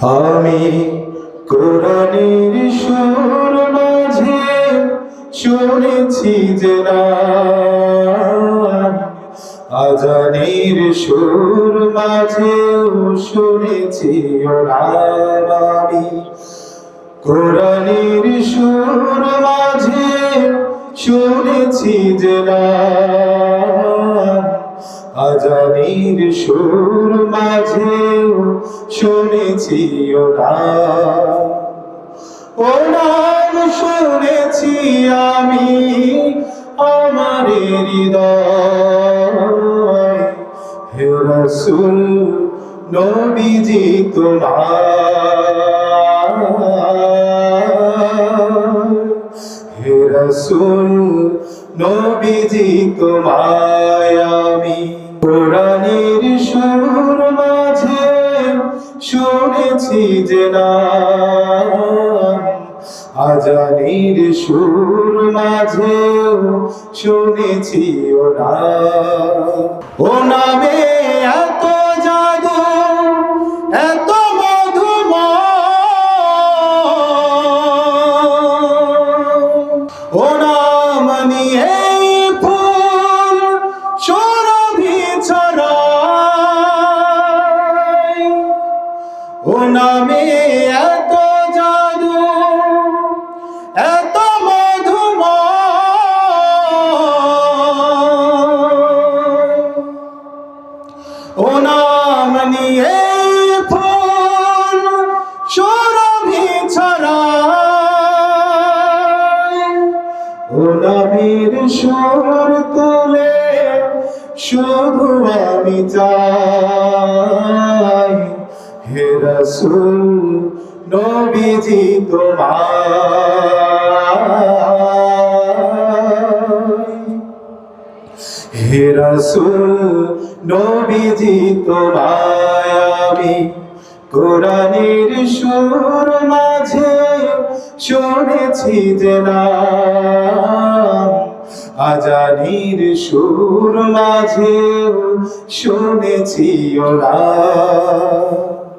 আমি কোরআনের সুর মাঝে শুনেছি যে আজানের সুর মাঝে শুনেছি আমি। কোরআনের সুর মাঝে শুনেছি যে আজানের সুর মাঝে শুনেছি ওরা। ও নাম শুনেছি আমি আমার হৃদয়। হে রসুল, নবীজি তোমার। রসুল, নবীজি তোমায় আমি। কোরআনের সুর মাঝে শুনেছি যে নাম আজানের সুর মাঝে শুনেছি ও নাম ও নামে নামে এত জাদু, এত মধুময়। ও নাম নিয়ে ফুল সুরভি ছড়ায়। ও নামের সুর তুলে শুধু আমি চাই। হে রসুল, নবীজি তোমার হে রসুল, নবীজি তোমায় আমি কোরআনের সুর মাঝে শুনেছি যে আজানির সুর মাঝে শুনেছি ওরা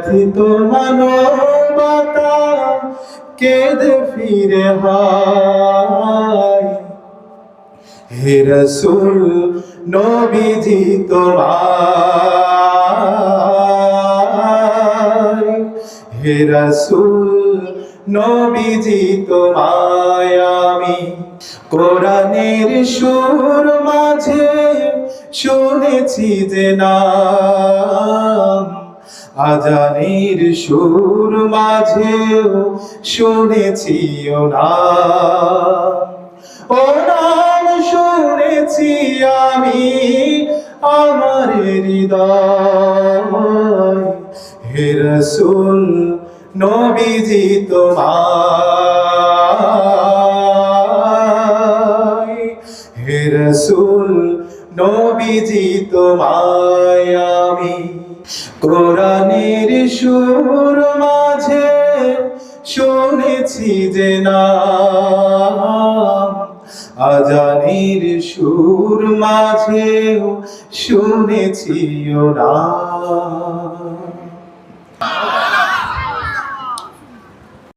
ব্যথিত মানবতা কেঁদে ফিরে হায়। হে রসুল, নবীজি তোমার হে রসুল, নবীজি তোমায় আমি। কোরআনের সুর মাঝে শুনেছি যে নাম। আজানের সুর মাঝেও শুনেছি ও নাম ও নাম শুনেছি আমি আমার হৃদয়। হে রসুল, নবীজি তোমার হে রসুল, নবীজি তোমায় আমি কোরআনের সুর মাঝে শুনেছি যে না আজানির সুর মাঝেও শুনেছি না